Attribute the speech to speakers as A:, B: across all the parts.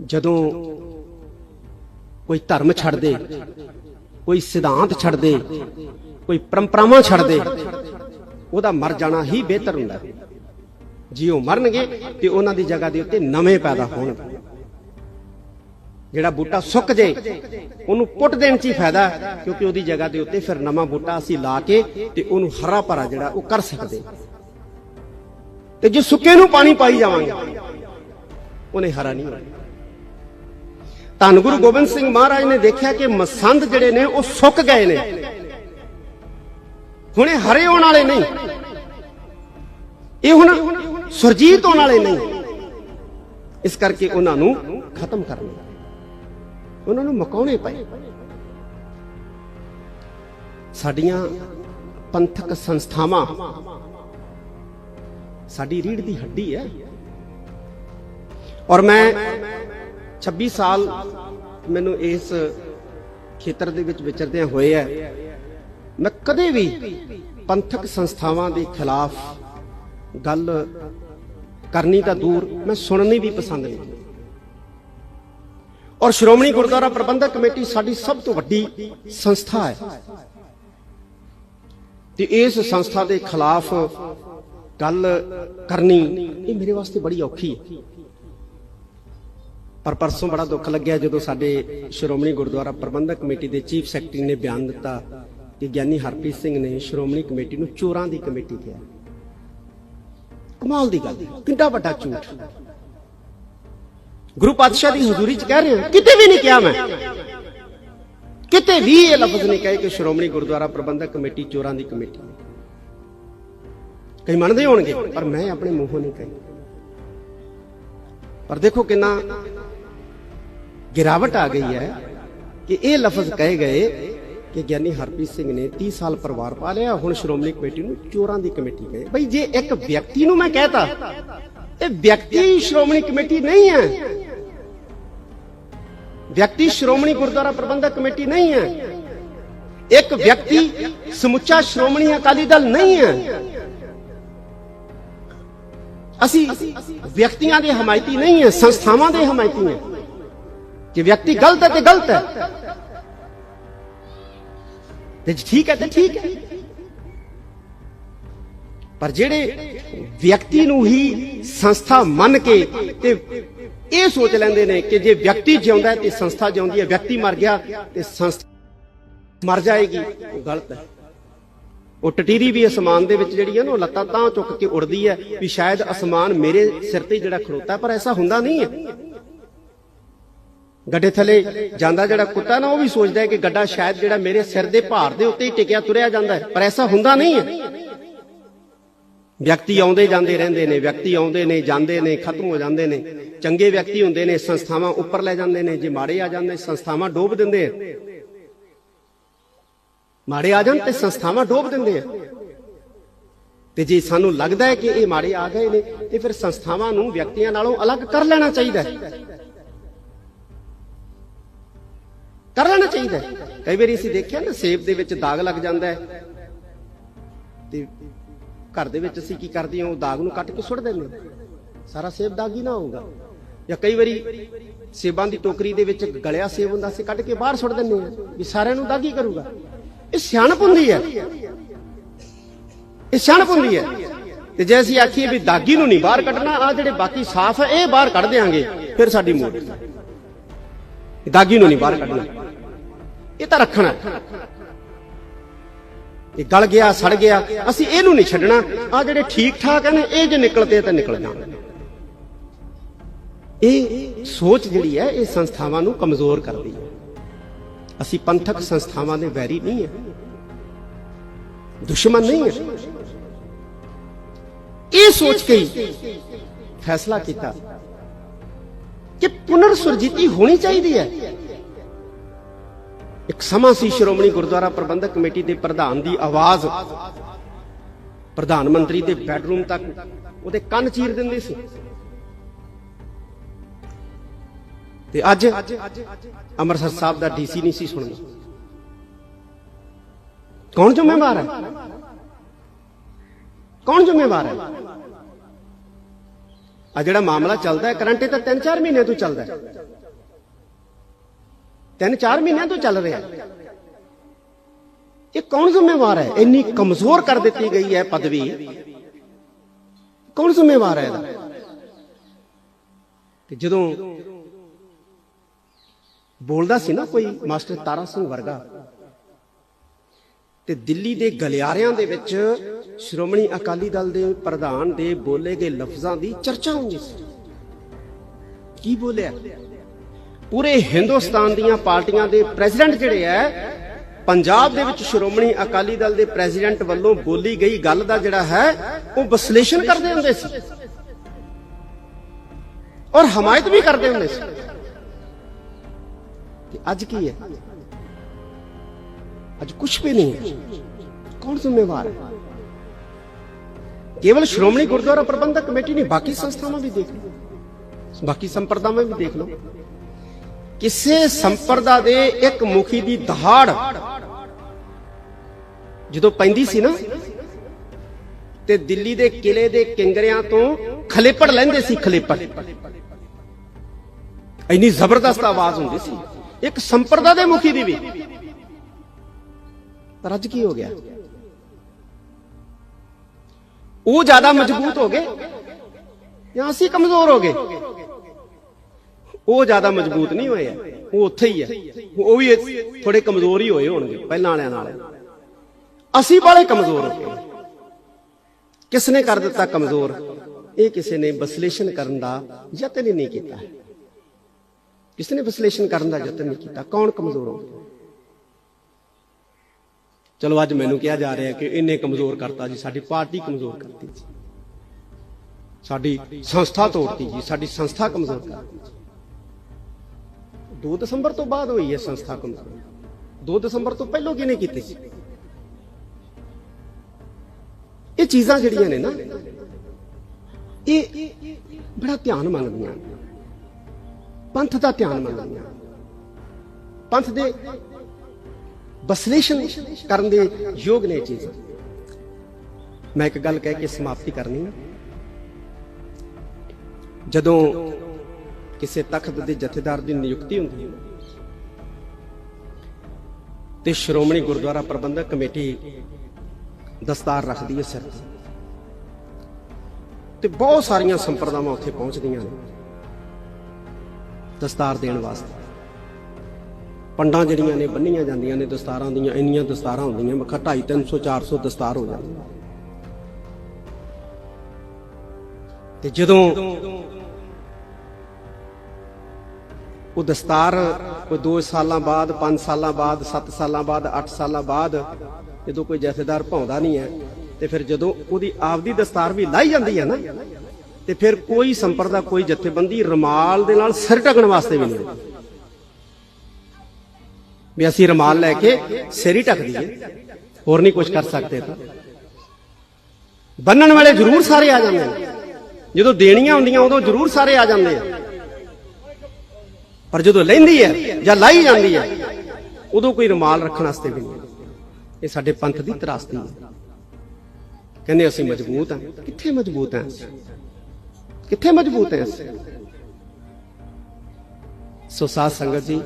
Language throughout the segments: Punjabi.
A: ਜਦੋਂ ਕੋਈ ਧਰਮ ਛੱਡ ਦੇ, ਕੋਈ ਸਿਧਾਂਤ ਛੱਡ ਦੇ, ਕੋਈ ਪਰੰਪਰਾਵਾਂ ਛੱਡ ਦੇ, ਉਹਦਾ ਮਰ ਜਾਣਾ ਹੀ ਬਿਹਤਰ ਹੁੰਦਾ ਹੈ। ਜੇ ਉਹ ਮਰਨਗੇ ਤੇ ਉਹਨਾਂ ਦੀ ਜਗ੍ਹਾ ਦੇ ਉੱਤੇ ਨਵੇਂ ਪੈਦਾ ਹੋਣ। ਜਿਹੜਾ ਬੂਟਾ ਸੁੱਕ ਜੇ, ਉਹਨੂੰ ਪੁੱਟ ਦੇਣ 'ਚ ਹੀ ਫਾਇਦਾ ਕਿਉਂਕਿ ਉਹਦੀ ਜਗ੍ਹਾ ਦੇ ਉੱਤੇ ਫਿਰ ਨਵਾਂ ਬੂਟਾ ਅਸੀਂ ਲਾ ਕੇ ਤੇ ਉਹਨੂੰ ਹਰਾ ਭਰਾ ਜਿਹੜਾ ਉਹ ਕਰ ਸਕਦੇ। ਤੇ ਜੇ ਸੁੱਕੇ ਨੂੰ ਪਾਣੀ ਪਾਈ ਜਾਵਾਂਗੇ, ਉਹਨੇ ਹਰਾ ਨਹੀਂ ਹੋਣਾ। ਧੰਨ ਗੁਰੂ ਗੋਬਿੰਦ ਸਿੰਘ ਮਹਾਰਾਜ ਨੇ ਦੇਖਿਆ ਕਿ ਮਸੰਦ ਜਿਹੜੇ ਨੇ, ਉਹ ਸੁੱਕ ਗਏ ਨੇ। ਹੁਣੇ ਹਰੇ ਹੋਣ ਵਾਲੇ ਨਹੀਂ। ਇਹ ਹੁਣ ਸੁਰਜੀਤ ਹੋਣ ਵਾਲੇ ਨਹੀਂ। ਇਸ ਕਰਕੇ ਉਹਨਾਂ ਨੂੰ ਖਤਮ ਕਰਨਾ ਉਹਨਾਂ ਨੂੰ ਮਕਾਉਣੇ ਪਏ। ਸਾਡੀਆਂ ਪੰਥਕ ਸੰਸਥਾਵਾਂ, ਸਾਡੀ ਰੀੜ ਦੀ ਹੱਡੀ ਹੈ। ਔਰ ਮੈਂ 26 ਸਾਲ ਮੈਨੂੰ ਇਸ ਖੇਤਰ ਦੇ ਵਿੱਚ ਵਿਚਰਦਿਆਂ ਹੋਏ ਹੈ ਮੈਂ ਕਦੇ ਵੀ ਪੰਥਕ ਸੰਸਥਾਵਾਂ ਦੇ ਖਿਲਾਫ ਗੱਲ ਕਰਨੀ ਤਾਂ ਦੂਰ, ਮੈਂ ਸੁਣਨੀ ਵੀ ਪਸੰਦ ਨਹੀਂ। ਔਰ ਸ਼੍ਰੋਮਣੀ ਗੁਰਦੁਆਰਾ ਪ੍ਰਬੰਧਕ ਕਮੇਟੀ ਸਾਡੀ ਸਭ ਤੋਂ ਵੱਡੀ ਸੰਸਥਾ ਹੈ। ਤੇ ਇਸ ਸੰਸਥਾ ਦੇ ਖਿਲਾਫ ਗੱਲ ਕਰਨੀ ਇਹ ਮੇਰੇ ਵਾਸਤੇ ਬੜੀ ਔਖੀ ਹੈ। ਪਰ ਪਰਸੋਂ ਬੜਾ ਦੁੱਖ ਲੱਗਿਆ ਜਦੋਂ ਸਾਡੇ ਸ਼੍ਰੋਮਣੀ ਗੁਰਦੁਆਰਾ ਪ੍ਰਬੰਧਕ ਕਮੇਟੀ ਦੇ ਚੀਫ ਸੈਕਟਰੀ ਨੇ ਬਿਆਨ ਦਿੱਤਾ ਕਿ ਗਿਆਨੀ ਹਰਪ੍ਰੀਤ ਸਿੰਘ ਨੇ ਸ਼੍ਰੋਮਣੀ ਕਮੇਟੀ ਨੂੰ ਚੋਰਾਂ ਦੀ ਕਮੇਟੀ ਕਿਹਾ। ਕਮਾਲ ਦੀ ਗੱਲ ਕਿੰਨਾ ਵੱਡਾ ਝੂਠ। ਗੁਰੂ ਪਾਤਸ਼ਾਹ ਦੀ ਹਜ਼ੂਰੀ 'ਚ ਕਹਿ ਰਹੇ ਹਾਂ? ਕਿਤੇ ਵੀ ਨਹੀਂ ਕਿਹਾ ਮੈਂ। ਕਿਤੇ ਵੀ ਇਹ ਲਫ਼ਜ਼ ਨਹੀਂ ਕਹੇ ਕਿ ਸ਼੍ਰੋਮਣੀ ਗੁਰਦੁਆਰਾ ਪ੍ਰਬੰਧਕ ਕਮੇਟੀ ਚੋਰਾਂ ਦੀ ਕਮੇਟੀ ਕਈ ਮੰਨਦੇ ਹੋਣਗੇ, ਪਰ ਮੈਂ ਆਪਣੇ ਮੂੰਹੋਂ ਨਹੀਂ ਕਹੀ। ਪਰ ਦੇਖੋ ਕਿੰਨਾ ਗਿਰਾਵਟ ਆ ਗਈ ਹੈ ਕਿ ਇਹ ਲਫ਼ਜ਼ ਕਹੇ ਗਏ ਕਿ ਗਿਆਨੀ ਹਰਪ੍ਰੀਤ ਸਿੰਘ ਨੇ 30 ਸਾਲ ਪਰਿਵਾਰ ਪਾ ਲਿਆ ਹੁਣ ਸ਼੍ਰੋਮਣੀ ਕਮੇਟੀ ਨੂੰ ਚੋਰਾਂ ਦੀ ਕਮੇਟੀ ਕਹੇ। ਬਈ ਜੇ ਇੱਕ ਵਿਅਕਤੀ ਨੂੰ ਮੈਂ ਕਹਤਾ, ਇਹ ਵਿਅਕਤੀ ਸ਼੍ਰੋਮਣੀ ਕਮੇਟੀ ਨਹੀਂ ਹੈ। ਵਿਅਕਤੀ ਸ਼੍ਰੋਮਣੀ ਗੁਰਦੁਆਰਾ ਪ੍ਰਬੰਧਕ ਕਮੇਟੀ ਨਹੀਂ ਹੈ। ਇੱਕ ਵਿਅਕਤੀ ਸਮੁੱਚਾ ਸ਼੍ਰੋਮਣੀ ਅਕਾਲੀ ਦਲ ਨਹੀਂ ਹੈ। ਅਸੀਂ ਵਿਅਕਤੀਆਂ ਦੇ ਹਮਾਇਤੀ ਨਹੀਂ ਹੈ, ਸੰਸਥਾਵਾਂ ਦੇ ਹਮਾਇਤੀ ਹਾਂ। ਜੇ ਵਿਅਕਤੀ ਗਲਤ ਹੈ ਤੇ ਗਲਤ ਹੈ। ਤੇ ਠੀਕ ਹੈ ਤੇ ਠੀਕ ਹੈ। ਪਰ ਜਿਹੜੇ ਵਿਅਕਤੀ ਨੂੰ ਹੀ ਸੰਸਥਾ ਮੰਨ ਕੇ ਤੇ ਇਹ ਸੋਚ ਲੈਂਦੇ ਨੇ ਕਿ ਜੇ ਵਿਅਕਤੀ ਜਿਉਂਦਾ ਹੈ ਤੇ ਸੰਸਥਾ ਜਿਉਂਦੀ ਹੈ, ਵਿਅਕਤੀ ਮਰ ਗਿਆ ਤੇ ਸੰਸਥਾ ਮਰ ਜਾਏਗੀ, ਉਹ ਗਲਤ ਹੈ। ਉਹ ਟਟੀਰੀ ਵੀ ਅਸਮਾਨ ਦੇ ਵਿੱਚ ਜਿਹੜੀ ਹੈ ਨਾ, ਉਹ ਲੱਤਾਂ ਤਾਂ ਚੁੱਕ ਕੇ ਉੜਦੀ ਹੈ ਵੀ ਸ਼ਾਇਦ ਅਸਮਾਨ ਮੇਰੇ ਸਿਰ ਤੇ ਜਿਹੜਾ ਖੜੋਤਾ ਪਰ ਐਸਾ ਹੁੰਦਾ ਨਹੀਂ ਹੈ। ਗੱਡੇ ਥੱਲੇ ਜਾਂਦਾ ਜਿਹੜਾ ਕੁੱਤਾ ਨਾ, ਉਹ ਵੀ ਸੋਚਦਾ ਹੈ ਕਿ ਗੱਡਾ ਸ਼ਾਇਦ ਜਿਹੜਾ ਮੇਰੇ ਸਿਰ ਦੇ ਭਾਰ ਦੇ ਉੱਤੇ ਹੀ ਟਿਕਿਆ, ਤੁਰਿਆ ਜਾਂਦਾ ਹੈ। ਪਰ ਐਸਾ ਹੁੰਦਾ ਨਹੀਂ ਹੈ। ਵਿਅਕਤੀ ਆਉਂਦੇ ਜਾਂਦੇ ਰਹਿੰਦੇ ਨੇ, ਵਿਅਕਤੀ ਆਉਂਦੇ ਨੇ, ਜਾਂਦੇ ਨੇ, ਖਤਮ ਹੋ ਜਾਂਦੇ ਨੇ। ਚੰਗੇ ਵਿਅਕਤੀ ਹੁੰਦੇ ਨੇ, ਸੰਸਥਾਵਾਂ ਉੱਪਰ ਲੈ ਜਾਂਦੇ ਨੇ। ਜੇ ਮਾੜੇ ਆ ਜਾਂਦੇ, ਸੰਸਥਾਵਾਂ ਡੋਬ ਦਿੰਦੇ ਆ। ਮਾੜੇ ਆ ਜਾਣ ਤੇ ਸੰਸਥਾਵਾਂ ਡੋਬ ਦਿੰਦੇ ਆ। ਤੇ ਜੇ ਸਾਨੂੰ ਲੱਗਦਾ ਹੈ ਕਿ ਇਹ ਮਾੜੇ ਆ ਗਏ ਨੇ, ਤੇ ਫਿਰ ਸੰਸਥਾਵਾਂ ਨੂੰ ਵਿਅਕਤੀਆਂ ਨਾਲੋਂ ਅਲੱਗ ਕਰ ਲੈਣਾ ਚਾਹੀਦਾ ਹੈ। ਕਰ ਲੈਣਾ ਚਾਹੀਦਾ ਕਈ ਵਾਰੀ ਅਸੀਂ ਦੇਖਿਆ ਨਾ, ਸੇਬ ਦੇ ਵਿੱਚ ਦਾਗ ਲੱਗ ਜਾਂਦਾ ਹੈ। ਤੇ ਘਰ ਦੇ ਵਿੱਚ ਅਸੀਂ ਕੀ ਕਰਦੇ ਹਾਂ, ਉਹ ਦਾਗ ਨੂੰ ਕੱਟ ਕੇ ਸੁੱਟ ਦਿੰਦੇ ਸਾਰਾ ਸੇਬ ਦਾਗੀ ਨਾ ਹੋਊਗਾ। ਜਾਂ ਕਈ ਵਾਰੀ ਸੇਬਾਂ ਦੀ ਟੋਕਰੀ ਦੇ ਵਿੱਚ ਗਲਿਆ ਸੇਬ ਹੁੰਦਾ ਸੀ ਕੱਢ ਕੇ ਬਾਹਰ ਸੁੱਟ ਦਿੰਦੇ ਹਾਂ ਵੀ ਸਾਰਿਆਂ ਨੂੰ ਦਾਗੀ ਕਰੂਗਾ। ਇਹ ਸਿਆਣਪ ਹੁੰਦੀ ਹੈ। ਇਹ ਸਿਆਣਪ ਹੁੰਦੀ ਹੈ। ਤੇ ਜੇ ਅਸੀਂ ਆਖੀਏ ਵੀ ਦਾਗੀ ਨੂੰ ਨਹੀਂ ਬਾਹਰ ਕੱਢਣਾ ਆ ਜਿਹੜੇ ਬਾਕੀ ਸਾਫ਼ ਹੈ ਇਹ ਬਾਹਰ ਕੱਢ ਦੇਾਂਗੇ ਫਿਰ ਸਾਡੀ ਮੋੜ ਦਾਗੀ ਨੂੰ ਨਹੀਂ ਬਾਹਰ ਕੱਢਣਾ। ਇਹ ਤਾਂ ਰੱਖਣਾ। ਇਹ ਗਲ ਗਿਆ, ਸੜ ਗਿਆ, ਅਸੀਂ ਇਹਨੂੰ ਨਹੀਂ ਛੱਡਣਾ। ਆ ਜਿਹੜੇ ਠੀਕ ਠਾਕ ਹਨ ਇਹ ਜੇ ਨਿਕਲਦੇ ਤਾਂ ਨਿਕਲ ਜਾਣ ਇਹ ਸੋਚ ਜਿਹੜੀ ਹੈ, ਇਹ ਸੰਸਥਾਵਾਂ ਨੂੰ ਕਮਜ਼ੋਰ ਕਰਦੀ ਹੈ। ਅਸੀਂ ਪੰਥਕ ਸੰਸਥਾਵਾਂ ਦੇ ਵੈਰੀ ਨਹੀਂ ਹੈ। ਦੁਸ਼ਮਣ ਨਹੀਂ ਹੈ। ਇਹ ਸੋਚ ਕੇ ਫੈਸਲਾ ਕੀਤਾ ਕਿ ਪੁਨਰ ਸੁਰਜੀਤੀ ਹੋਣੀ ਚਾਹੀਦੀ ਹੈ। ਇੱਕ ਸਮਾਂ ਸੀ ਸ਼੍ਰੋਮਣੀ ਗੁਰਦੁਆਰਾ ਪ੍ਰਬੰਧਕ ਕਮੇਟੀ ਦੇ ਪ੍ਰਧਾਨ ਦੀ ਆਵਾਜ਼ ਪ੍ਰਧਾਨ ਮੰਤਰੀ ਦੇ ਬੈਡਰੂਮ ਤੱਕ ਉਹਦੇ ਕੰਨ ਚੀਰ ਦਿੰਦੇ ਸੀ। ਤੇ ਅੱਜ ਅੰਮ੍ਰਿਤਸਰ ਸਾਹਿਬ ਦਾ ਡੀਸੀ ਨਹੀਂ ਸੀ ਸੁਣਦਾ। ਕੌਣ ਜ਼ਿੰਮੇਵਾਰ ਹੈ? ਕੌਣ ਜ਼ਿੰਮੇਵਾਰ ਹੈ? ਆ ਜਿਹੜਾ ਮਾਮਲਾ ਚੱਲਦਾ ਹੈ ਕਰੰਟ ਇਹ ਤਾਂ 3-4 ਮਹੀਨੇ ਤੋਂ ਚੱਲਦਾ ਹੈ। ਤਿੰਨ ਚਾਰ ਮਹੀਨਿਆਂ ਤੋਂ ਚੱਲ ਰਿਹਾ ਇਹ ਕੌਣ ਜ਼ਿੰਮੇਵਾਰ ਹੈ? ਇੰਨੀ ਕਮਜ਼ੋਰ ਕਰ ਦਿੱਤੀ ਗਈ ਹੈ ਪਦਵੀ। ਕੌਣ ਜ਼ਿੰਮੇਵਾਰ ਹੈ ਇਹਦਾ? ਤੇ ਜਦੋਂ ਬੋਲਦਾ ਸੀ ਨਾ ਕੋਈ ਮਾਸਟਰ ਤਾਰਾ ਸਿੰਘ ਵਰਗਾ, ਤੇ ਦਿੱਲੀ ਦੇ ਗਲਿਆਰਿਆਂ ਦੇ ਵਿੱਚ ਸ਼੍ਰੋਮਣੀ ਅਕਾਲੀ ਦਲ ਦੇ ਪ੍ਰਧਾਨ ਦੇ ਬੋਲੇ ਗਏ ਲਫ਼ਜ਼ਾਂ ਦੀ ਚਰਚਾ ਹੁੰਦੀ ਸੀ। ਕੀ ਬੋਲਿਆ? ਪੂਰੇ ਹਿੰਦੁਸਤਾਨ ਦੀਆਂ ਪਾਰਟੀਆਂ ਦੇ ਪ੍ਰੈਜ਼ੀਡੈਂਟ ਜਿਹੜੇ ਐ, ਪੰਜਾਬ ਦੇ ਵਿੱਚ ਸ਼੍ਰੋਮਣੀ ਅਕਾਲੀ ਦਲ ਦੇ ਪ੍ਰੈਜ਼ੀਡੈਂਟ ਵੱਲੋਂ ਬੋਲੀ ਗਈ ਗੱਲ ਦਾ ਜਿਹੜਾ ਹੈ, ਉਹ ਵਿਸ਼ਲੇਸ਼ਣ ਕਰਦੇ ਹੁੰਦੇ ਸੀ। ਔਰ ਹਮਾਇਤ ਵੀ ਕਰਦੇ ਹੁੰਦੇ ਸੀ। ਤੇ ਅੱਜ ਕੀ ਹੈ ਅੱਜ ਕੁਝ ਵੀ ਨਹੀਂ ਹੈ ਕੌਣ ਜ਼ਿੰਮੇਵਾਰ ਹੈ ਕੇਵਲ ਸ਼੍ਰੋਮਣੀ ਗੁਰਦੁਆਰਾ ਪ੍ਰਬੰਧਕ ਕਮੇਟੀ ਨਹੀਂ, ਬਾਕੀ ਸੰਸਥਾਵਾਂ ਵੀ ਦੇਖ ਲਓ। ਬਾਕੀ ਸੰਪਰਦਾਵਾਂ ਵੀ ਦੇਖ ਲਓ। ਕਿਸੇ ਸੰਪਰਦਾ ਦੇ ਇੱਕ ਮੁਖੀ ਦੀ ਦਹਾੜ ਜਦੋਂ ਪੈਂਦੀ ਸੀ ਨਾ, ਤੇ ਦਿੱਲੀ ਦੇ ਕਿਲੇ ਦੇ ਕਿੰਗਰਿਆਂ ਤੋਂ ਖਲੇਪੜ ਲੈਂਦੇ ਸੀ ਖਲੇਪੜ। ਇੰਨੀ ਜ਼ਬਰਦਸਤ ਆਵਾਜ਼ ਹੁੰਦੀ ਸੀ। ਇੱਕ ਸੰਪਰਦਾ ਦੇ ਮੁਖੀ ਦੀ ਵੀ। ਪਰ ਅੱਜ ਕੀ ਹੋ ਗਿਆ? ਉਹ ਜ਼ਿਆਦਾ ਮਜ਼ਬੂਤ ਹੋ ਗਏ ਜਾਂ ਅਸੀਂ ਕਮਜ਼ੋਰ ਹੋ ਗਏ? ਉਹ ਜ਼ਿਆਦਾ ਮਜ਼ਬੂਤ ਨਹੀਂ ਹੋਏ ਆ। ਉਹ ਉੱਥੇ ਹੀ ਹੈ ਉਹ ਵੀ ਥੋੜੇ ਕਮਜ਼ੋਰ ਹੀ ਹੋਏ ਹੋਣਗੇ, ਪਹਿਲਾਂ ਵਾਲਿਆਂ ਨਾਲ। ਅਸੀਂ ਬਾਲੇ ਕਮਜ਼ੋਰ ਹੋ ਗਏ। ਕਿਸ ਨੇ ਕਰ ਦਿੱਤਾ ਕਮਜ਼ੋਰ? ਇਹ ਕਿਸੇ ਨੇ ਵਿਸ਼ਲੇਸ਼ਣ ਕਰਨ ਦਾ ਯਤਨ ਹੀ ਨਹੀਂ ਕੀਤਾ। ਕਿਸ ਨੇ ਵਿਸ਼ਲੇਸ਼ਣ ਕਰਨ ਦਾ ਯਤਨ ਨਹੀਂ ਕੀਤਾ? ਕੌਣ ਕਮਜ਼ੋਰ ਹੋ ਗਿਆ? ਚਲੋ ਅੱਜ ਮੈਨੂੰ ਕਿਹਾ ਜਾ ਰਿਹਾ ਕਿ ਇਹਨੇ ਕਮਜ਼ੋਰ ਕਰਤਾ ਜੀ, ਸਾਡੀ ਪਾਰਟੀ ਕਮਜ਼ੋਰ ਕਰਤੀ ਜੀ। ਸਾਡੀ ਸੰਸਥਾ ਤੋੜਤੀ ਜੀ, ਸਾਡੀ ਸੰਸਥਾ ਕਮਜ਼ੋਰ ਕਰਤੀ ਜੀ। 2 ਦਸੰਬਰ ਤੋਂ ਬਾਅਦ ਹੋਈ ਹੈ ਸੰਸਥਾ ਕਮਜ਼ੋਰ 2 ਦਸੰਬਰ ਤੋਂ ਪਹਿਲਾਂ ਕਿਹਨੇ ਕੀਤੀ? ਸੀ ਇਹ ਚੀਜ਼ਾਂ ਜਿਹੜੀਆਂ ਨੇ ਨਾ, ਇਹ ਬੜਾ ਧਿਆਨ ਮੰਗਦੀਆਂ ਪੰਥ ਦਾ ਧਿਆਨ ਮੰਗਦੀਆਂ ਪੰਥ ਦੇ ਵਿਸ਼ਲੇਸ਼ਣ ਕਰਨ ਦੇ ਯੋਗ ਨੇ ਇਹ ਚੀਜ਼ਾਂ। ਮੈਂ ਇੱਕ ਗੱਲ ਕਹਿ ਕੇ ਸਮਾਪਤੀ ਕਰਨੀ ਹੈ ਜਦੋਂ ਕਿਸੇ ਤਖਤ ਦੇ ਜਥੇਦਾਰ ਦੀ ਨਿਯੁਕਤੀ ਹੁੰਦੀ ਹੈ। ਤੇ ਸ਼੍ਰੋਮਣੀ ਗੁਰਦੁਆਰਾ ਪ੍ਰਬੰਧਕ ਕਮੇਟੀ ਦਸਤਾਰ ਰੱਖਦੀ ਹੈ ਸਿਰ ਤੇ। ਤੇ ਬਹੁਤ ਸਾਰੀਆਂ ਸੰਪਰਦਾਵਾਂ ਉੱਥੇ ਪਹੁੰਚਦੀਆਂ ਨੇ। ਦਸਤਾਰ ਦੇਣ ਵਾਸਤੇ। ਪੰਡਾਂ ਜਿਹੜੀਆਂ ਨੇ, ਬੰਨੀਆਂ ਜਾਂਦੀਆਂ ਨੇ ਦਸਤਾਰਾਂ ਦੀਆਂ, ਇੰਨੀਆਂ ਦਸਤਾਰਾਂ ਹੁੰਦੀਆਂ ਮੱਖਾ 250 300 400 ਦਸਤਾਰ ਹੋ ਜਾਂਦੀ ਤੇ ਜਦੋਂ ਉਹ ਦਸਤਾਰ ਕੋਈ 2 ਸਾਲਾਂ ਬਾਅਦ 5 ਸਾਲਾਂ ਬਾਅਦ 7 ਸਾਲਾਂ ਬਾਅਦ 8 ਸਾਲਾਂ ਬਾਅਦ ਜਦੋਂ ਕੋਈ ਜਥੇਦਾਰ ਭਾਉਂਦਾ ਨਹੀਂ ਹੈ, ਤੇ ਫਿਰ ਜਦੋਂ ਉਹਦੀ ਆਪਦੀ ਦਸਤਾਰ ਵੀ ਲਾਈ ਜਾਂਦੀ ਹੈ ਨਾ, ਤੇ ਫਿਰ ਕੋਈ ਸੰਪਰਦਾ, ਕੋਈ ਜਥੇਬੰਦੀ ਰਮਾਲ ਦੇ ਨਾਲ ਸਿਰ ਢਕਣ ਵਾਸਤੇ ਵੀ ਨਹੀਂ ਵੀ ਅਸੀਂ ਰਮਾਲ ਲੈ ਕੇ ਸਿਰ ਹੀ ਢੱਕ ਦਈਏ, ਹੋਰ ਨਹੀਂ ਕੁਝ ਕਰ ਸਕਦੇ ਤਾਂ। ਬੰਨਣ ਵਾਲੇ ਜ਼ਰੂਰ ਸਾਰੇ ਆ ਜਾਂਦੇ ਨੇ। ਜਦੋਂ ਦੇਣੀਆਂ ਹੁੰਦੀਆਂ, ਉਦੋਂ ਜ਼ਰੂਰ ਸਾਰੇ ਆ ਜਾਂਦੇ ਆ। ਪਰ ਜਦੋਂ ਲੈਂਦੀ ਹੈ ਜਾਂ ਲਾਈ ਜਾਂਦੀ ਹੈ, ਉਦੋਂ ਕੋਈ ਰੁਮਾਲ ਰੱਖਣ ਵਾਸਤੇ ਵੀ ਨਹੀਂ। ਇਹ ਸਾਡੇ ਪੰਥ ਦੀ ਤਰਾਸਦੀ ਹੈ। ਕਹਿੰਦੇ ਅਸੀਂ ਮਜ਼ਬੂਤ ਹਾਂ। ਕਿੱਥੇ ਮਜ਼ਬੂਤ ਹਾਂ ਕਿੱਥੇ ਮਜ਼ਬੂਤ ਹੈ ਸੋ ਸਾਧ ਸੰਗਤ ਜੀ,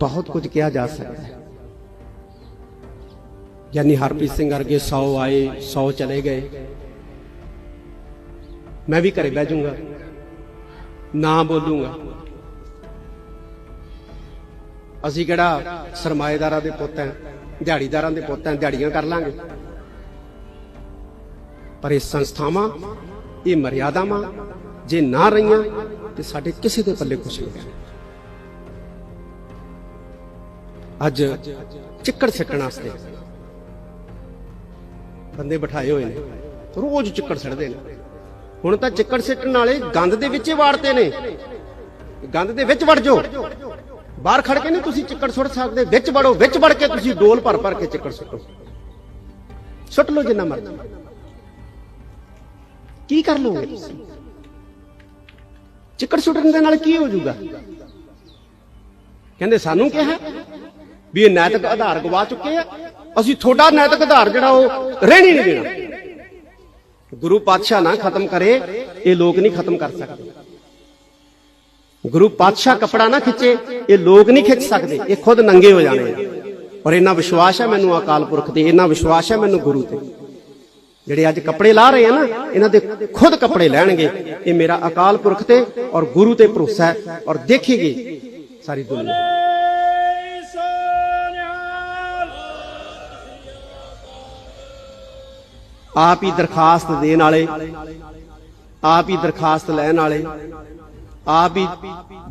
A: ਬਹੁਤ ਕੁਝ ਕਿਹਾ ਜਾ ਸਕਦਾ ਹੈ। ਯਾਨੀ ਹਰਪ੍ਰੀਤ ਸਿੰਘ ਵਰਗੇ 100 ਆਏ 100 ਚਲੇ ਗਏ। ਮੈਂ ਵੀ ਘਰੇ ਬਹਿ ਜਾਊਂਗਾ। ਨਾ ਬੋਲੂਗਾ। ਅਸੀਂ ਕਿਹੜਾ ਸਰਮਾਏਦਾਰਾਂ ਦੇ ਪੁੱਤ ਐ, ਦਿਹਾੜੀਦਾਰਾਂ ਦੇ ਪੁੱਤ ਐ, ਦਿਹਾੜੀਆਂ ਕਰ ਲਾਂਗੇ। ਪਰ ਇਹ ਸੰਸਥਾਵਾਂ, ਇਹ ਮਰਿਆਦਾਵਾਂ, ਜੇ ਨਾ ਰਹੀਆਂ, ਤੇ ਸਾਡੇ ਕਿਸੇ ਦੇ ਪੱਲੇ ਕੁਝ ਨਹੀਂ ਰਹਿਣਾ। ਅੱਜ ਚਿੱਕੜ ਸਿੱਟਣ ਵਾਸਤੇ ਬੰਦੇ ਬਿਠਾਏ ਹੋਏ ਨੇ, ਰੋਜ਼ ਚਿੱਕੜ ਛੱਡਦੇ ਨੇ। ਹੁਣ ਤਾਂ ਚਿੱਕੜ ਸਿੱਟਣ ਵਾਲੇ ਗੰਦ ਦੇ ਵਿੱਚ ਹੀ ਵਾੜਦੇ ਨੇ। ਗੰਦ ਦੇ ਵਿੱਚ ਵੜ ਜਾਓ। ਬਾਹਰ ਖੜ ਕੇ ਨਹੀਂ ਤੁਸੀਂ ਚਿੱਕੜ ਸੁੱਟ ਸਕਦੇ। ਵਿੱਚ ਵੜੋ, ਵਿੱਚ ਵੜ ਕੇ ਤੁਸੀਂ ਡੋਲ ਭਰ ਭਰ ਕੇ ਚਿੱਕੜ ਸੁੱਟੋ। ਸੁੱਟ ਲਓ ਜਿੰਨਾ ਮਰਜ਼ੀ। ਕੀ ਕਰ ਲਓਗੇ ਤੁਸੀਂ? ਚਿੱਕੜ ਸੁੱਟਣ ਦੇ ਨਾਲ ਕੀ ਹੋ ਜਾਊਗਾ? ਕਹਿੰਦੇ ਸਾਨੂੰ ਕਿਹਾ ਵੀ ਇਹ ਨੈਤਿਕ ਆਧਾਰ ਗਵਾ ਚੁੱਕੇ ਆ। ਅਸੀਂ ਤੁਹਾਡਾ ਨੈਤਿਕ ਆਧਾਰ ਜਿਹੜਾ ਉਹ ਰਹਿਣੀ ਨਹੀਂ ਦੇਣਾ। ਗੁਰੂ ਪਾਤਸ਼ਾਹ ਨਾ ਖਤਮ ਕਰੇ, ਇਹ ਲੋਕ ਨਹੀਂ ਖਤਮ ਕਰ ਸਕਦੇ। ਗੁਰੂ ਪਾਤਸ਼ਾਹ ਕਪੜਾ ਨਾ ਖਿੱਚੇ, ਇਹ ਲੋਕ ਨਹੀਂ ਖਿੱਚ ਸਕਦੇ, ਇਹ ਖੁਦ ਨੰਗੇ ਹੋ ਜਾਣੇ ਔਰ ਇਹਨਾਂ ਵਿਸ਼ਵਾਸ ਹੈ ਮੈਨੂੰ ਅਕਾਲ ਪੁਰਖ ਤੇ ਇਹਨਾਂ ਵਿਸ਼ਵਾਸ ਹੈ ਮੈਨੂੰ ਗੁਰੂ ਤੇ। ਜਿਹੜੇ ਅੱਜ ਕੱਪੜੇ ਲਾ ਰਹੇ ਆ ਨਾ, ਇਹਨਾਂ ਦੇ ਖੁਦ ਕੱਪੜੇ ਲੈਣਗੇ, ਇਹ ਮੇਰਾ ਅਕਾਲ ਪੁਰਖ ਤੇ ਔਰ ਗੁਰੂ ਤੇ ਭਰੋਸਾ ਹੈ। ਔਰ ਦੇਖੇਗੀ ਸਾਰੀ ਦੁਨੀਆ। ਆਪ ਹੀ ਦਰਖਾਸਤ ਦੇਣ ਵਾਲੇ, ਆਪ ਹੀ ਦਰਖਾਸਤ ਲੈਣ ਵਾਲੇ, ਆਪ ਹੀ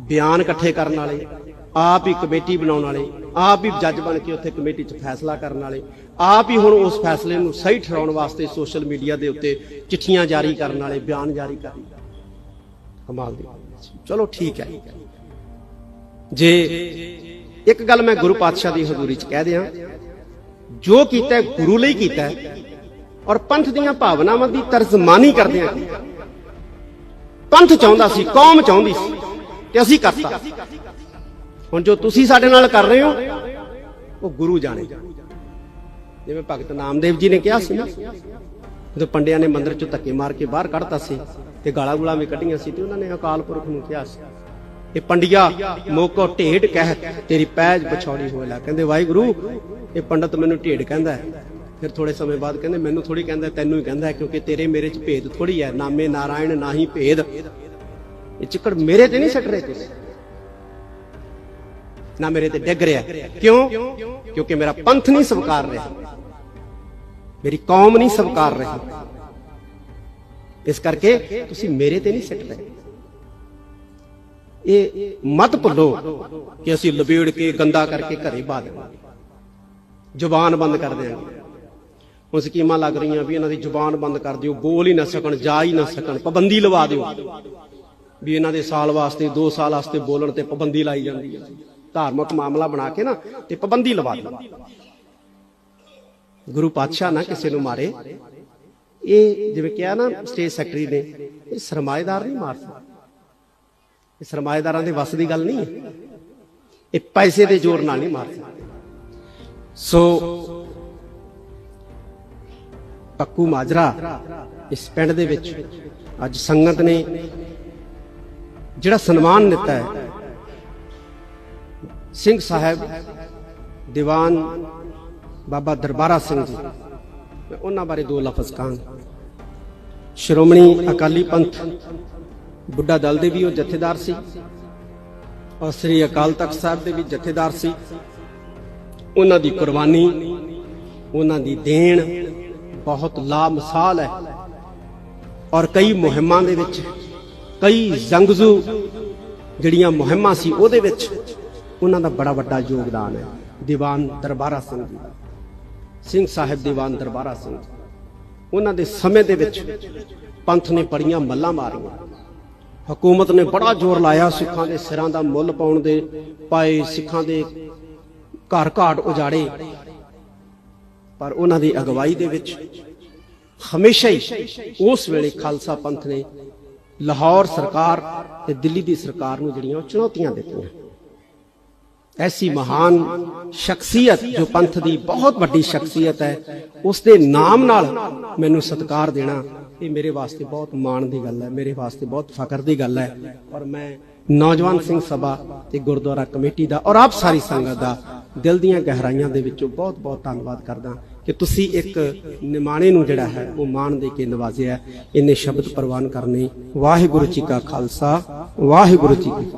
A: ਬਿਆਨ ਇਕੱਠੇ ਕਰਨ ਵਾਲੇ, ਆਪ ਹੀ ਕਮੇਟੀ ਬਣਾਉਣ ਵਾਲੇ, ਆਪ ਹੀ ਜੱਜ ਬਣ ਕੇ ਉੱਥੇ ਕਮੇਟੀ 'ਚ ਫੈਸਲਾ ਕਰਨ ਵਾਲੇ, ਆਪ ਹੀ ਹੁਣ ਉਸ ਫੈਸਲੇ ਨੂੰ ਸਹੀ ਠਹਿਰਾਉਣ ਵਾਸਤੇ ਸੋਸ਼ਲ ਮੀਡੀਆ ਦੇ ਉੱਤੇ ਚਿੱਠੀਆਂ ਜਾਰੀ ਕਰਨ ਵਾਲੇ, ਬਿਆਨ ਜਾਰੀ ਕਰਨ ਵਾਲੇ। ਕਮਾਲ ਦੀ ਚਲੋ ਠੀਕ ਹੈ। ਜੇ ਇੱਕ ਗੱਲ ਮੈਂ ਗੁਰੂ ਪਾਤਸ਼ਾਹ ਦੀ ਹਜ਼ੂਰੀ 'ਚ ਕਹਿ ਦਿਆਂ, ਜੋ ਕੀਤਾ ਗੁਰੂ ਲਈ ਕੀਤਾ ਔਰ ਪੰਥ ਦੀਆਂ ਭਾਵਨਾਵਾਂ ਦੀ ਤਰਜਮਾਨੀ ਕਰਦੇ ਆ। ਪੰਥ ਚਾਹੁੰਦਾ ਸੀ, ਕੌਮ ਚਾਹੁੰਦੀ ਸੀ ਤੇ ਅਸੀਂ ਕਰਤਾ। ਹੁਣ ਜੋ ਤੁਸੀਂ ਸਾਡੇ ਨਾਲ ਕਰ ਰਹੇ ਹੋ, ਉਹ ਗੁਰੂ ਜਾਣੇ। ਜਿਵੇਂ ਭਗਤ ਨਾਮਦੇਵ ਜੀ ਨੇ ਕਿਹਾ ਸੀ ਨਾ, ਜਦੋਂ ਪੰਡਿਆਂ ਨੇ ਮੰਦਿਰ ਚੋਂ ਧੱਕੇ ਮਾਰ ਕੇ ਬਾਹਰ ਕੱਢਤਾ ਸੀ ਤੇ ਗਾਲਾਂ ਗੁਲਾਂ ਵੀ ਕੱਢੀਆਂ ਸੀ ਤੇ ਉਹਨਾਂ ਨੇ ਅਕਾਲ ਪੁਰਖ ਨੂੰ ਕਿਹਾ ਸੀ ਇਹ ਪੰਡਿਆ, ਮੋਕੋ ਢੇਡ ਕਹਿ, ਤੇਰੀ ਪੈਜ ਪਛੌੜੀ ਹੋਏ ਕਹਿੰਦੇ ਵਾਹਿਗੁਰੂ, ਇਹ ਪੰਡਤ ਮੈਨੂੰ ਢੇਡ ਕਹਿੰਦਾ ਫਿਰ ਥੋੜੇ ਸਮੇਂ ਬਾਅਦ ਕਹਿੰਦੇ, ਮੈਨੂੰ ਥੋੜੀ ਕਹਿੰਦਾ, ਤੈਨੂੰ ਹੀ ਕਹਿੰਦਾ ਕਿਉਂਕਿ ਤੇਰੇ ਮੇਰੇ ਚ ਭੇਦ ਥੋੜੀ ਹੈ। ਨਾਮੇ ਨਾਰਾਇਣ ਨਾਹੀ ਭੇਦ। ਇਹ ਚਿੱਕੜ ਮੇਰੇ ਤੇ ਨਹੀਂ ਸੱਟ ਰਹੇ ਤੁਸੀਂ। ਨਾ ਮੇਰੇ ਤੇ ਡਿੱਗ ਰਿਹਾ। ਕਿਉਂ? ਕਿਉਂਕਿ ਮੇਰਾ ਪੰਥ ਨਹੀਂ ਸਵਕਾਰ ਰਿਹਾ। ਮੇਰੀ ਕੌਮ ਨਹੀਂ ਸਵਕਾਰ ਰਹੀ। ਇਸ ਕਰਕੇ ਤੁਸੀਂ ਮੇਰੇ ਤੇ ਨਹੀਂ ਸਿੱਟ ਰਹੇ। ਇਹ ਮਤ ਭੁੱਲੋ ਕਿ ਅਸੀਂ ਲਬੇੜ ਕੇ ਗੰਦਾ ਕਰਕੇ ਘਰੇ ਪਾ ਦੇਵਾਂਗੇ। ਜ਼ੁਬਾਨ ਬੰਦ ਕਰ ਦਿਆਂਗੇ ਹੁਣ ਸਕੀਮਾਂ ਲੱਗ ਰਹੀਆਂ ਵੀ ਇਹਨਾਂ ਦੀ ਜ਼ੁਬਾਨ ਬੰਦ ਕਰ ਦਿਓ, ਬੋਲ ਹੀ ਨਾ ਸਕਣ, ਜਾ ਹੀ ਨਾ ਸਕਣ, ਪਾਬੰਦੀ ਲਵਾ ਦਿਓ। ਵੀ ਇਹਨਾਂ ਦੇ ਸਾਲ ਵਾਸਤੇ 2 ਸਾਲ ਵਾਸਤੇ ਬੋਲਣ ਤੇ ਪਾਬੰਦੀ ਲਾਈ ਜਾਂਦੀ ਹੈ। ਧਾਰਮਿਕ ਮਾਮਲਾ ਬਣਾ ਕੇ ਨਾ ਤੇ ਪਾਬੰਦੀ ਲਵਾ ਦਿਓ। ਗੁਰੂ ਪਾਤਸ਼ਾਹ ਨਾ ਕਿਸੇ ਨੂੰ ਮਾਰੇ। ਇਹ ਜਿਵੇਂ ਕਿਹਾ ਨਾ ਸਟੇਟ ਸੈਕਟਰੀ ਨੇ, ਇਹ ਸਰਮਾਏਦਾਰ ਨਹੀਂ ਮਾਰ ਸਕਦਾ। ਇਹ ਸਰਮਾਏਦਾਰਾਂ ਦੇ ਵੱਸ ਦੀ ਗੱਲ ਨਹੀਂ ਹੈ। ਇਹ ਪੈਸੇ ਦੇ ਜ਼ੋਰ ਨਾਲ ਨਹੀਂ ਮਾਰ ਸਕਦੇ। ਸੋ ਪੱਕੂ ਮਾਜਰਾ ਇਸ ਪਿੰਡ ਦੇ ਵਿੱਚ ਅੱਜ ਸੰਗਤ ਨੇ ਜਿਹੜਾ ਸਨਮਾਨ ਦਿੱਤਾ ਹੈ, ਸਿੰਘ ਸਾਹਿਬ ਦੀਵਾਨ ਬਾਬਾ ਦਰਬਾਰਾ ਸਿੰਘ ਜੀ, ਮੈਂ ਉਹਨਾਂ ਬਾਰੇ ਦੋ ਲਫ਼ਜ਼ ਕਹਾਂ ਸ਼੍ਰੋਮਣੀ ਅਕਾਲੀ ਪੰਥ ਬੁੱਢਾ ਦਲ ਦੇ ਵੀ ਉਹ ਜਥੇਦਾਰ ਸੀ ਔਰ ਸ੍ਰੀ ਅਕਾਲ ਤਖਤ ਸਾਹਿਬ ਦੇ ਵੀ ਜਥੇਦਾਰ ਸੀ। ਉਹਨਾਂ ਦੀ ਕੁਰਬਾਨੀ, ਉਹਨਾਂ ਦੀ ਦੇਣ ਬਹੁਤ ਲਾ ਮਿਸਾਲ ਹੈ। ਔਰ ਕਈ ਮੁਹਿੰਮਾਂ ਦੇ ਵਿੱਚ, ਕਈ ਜੰਗਜ਼ੂ ਜਿਹੜੀਆਂ ਮੁਹਿੰਮਾਂ ਸੀ, ਉਹਦੇ ਵਿੱਚ ਉਹਨਾਂ ਦਾ ਬੜਾ ਵੱਡਾ ਯੋਗਦਾਨ ਹੈ। ਦੀਵਾਨ ਦਰਬਾਰਾ ਸਿੰਘ ਜੀ ਸਿੰਘ ਸਾਹਿਬ ਦੀਵਾਨ ਦਰਬਾਰਾ ਸਿੰਘ ਉਹਨਾਂ ਦੇ ਸਮੇਂ ਦੇ ਵਿੱਚ ਪੰਥ ਨੇ ਬੜੀਆਂ ਮੱਲਾਂ ਮਾਰੀਆਂ। ਹਕੂਮਤ ਨੇ ਬੜਾ ਜ਼ੋਰ ਲਾਇਆ ਸਿੱਖਾਂ ਦੇ ਸਿਰਾਂ ਦਾ ਮੁੱਲ ਪਾਉਣ ਦੇ, ਪਾਏ ਸਿੱਖਾਂ ਦੇ ਘਰ ਘਾਟ ਉਜਾੜੇ। ਪਰ ਉਹਨਾਂ ਦੀ ਅਗਵਾਈ ਦੇ ਵਿੱਚ ਹਮੇਸ਼ਾ ਹੀ ਉਸ ਵੇਲੇ ਖਾਲਸਾ ਪੰਥ ਨੇ ਲਾਹੌਰ ਸਰਕਾਰ ਤੇ ਦਿੱਲੀ ਦੀ ਸਰਕਾਰ ਨੂੰ ਜਿਹੜੀਆਂ ਉਹ ਚੁਣੌਤੀਆਂ ਦਿੱਤੀਆਂ। ਐਸੀ ਮਹਾਨ ਸ਼ਖਸੀਅਤ ਜੋ ਪੰਥ ਦੀ ਬਹੁਤ ਵੱਡੀ ਸ਼ਖਸੀਅਤ ਹੈ ਉਸ ਦੇ ਨਾਮ ਨਾਲ ਮੈਨੂੰ ਸਤਿਕਾਰ ਦੇਣਾ ਇਹ ਮੇਰੇ ਵਾਸਤੇ ਬਹੁਤ ਮਾਣ ਦੀ ਗੱਲ ਹੈ, ਮੇਰੇ ਵਾਸਤੇ ਬਹੁਤ ਫਖਰ ਦੀ ਗੱਲ ਹੈ। ਔਰ ਮੈਂ ਨੌਜਵਾਨ ਸਿੰਘ ਸਭਾ ਤੇ ਗੁਰਦੁਆਰਾ ਕਮੇਟੀ ਦਾ ਔਰ ਆਪ ਸਾਰੀ ਸੰਗਤ ਦਾ ਦਿਲ ਦੀਆਂ ਗਹਿਰਾਈਆਂ ਦੇ ਵਿੱਚੋਂ ਬਹੁਤ ਬਹੁਤ ਧੰਨਵਾਦ ਕਰਦਾ ਕਿ ਤੁਸੀਂ ਇੱਕ ਨਿਮਾਣੇ ਨੂੰ ਜਿਹੜਾ ਹੈ, ਉਹ ਮਾਣ ਦੇ ਕੇ ਨਵਾਜ਼ਿਆ ਇੰਨੇ ਸ਼ਬਦ ਪ੍ਰਵਾਨ ਕਰਨੇ। ਵਾਹਿਗੁਰੂ ਜੀ ਕਾ ਖਾਲਸਾ, ਵਾਹਿਗੁਰੂ ਜੀ ਕੀ